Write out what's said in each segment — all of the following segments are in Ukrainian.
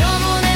Siamo nel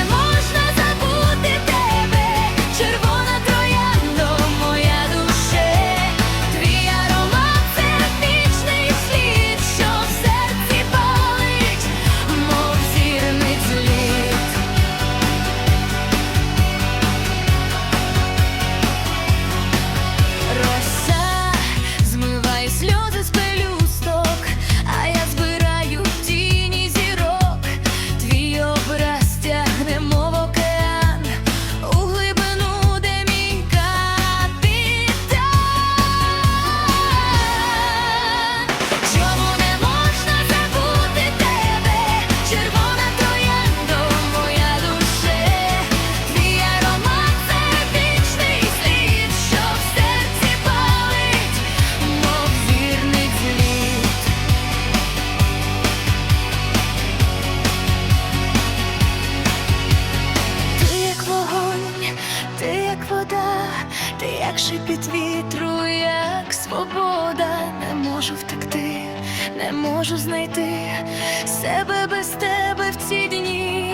ти як шипіт вітру, як свобода, не можу втекти, не можу знайти себе без тебе в ці дні.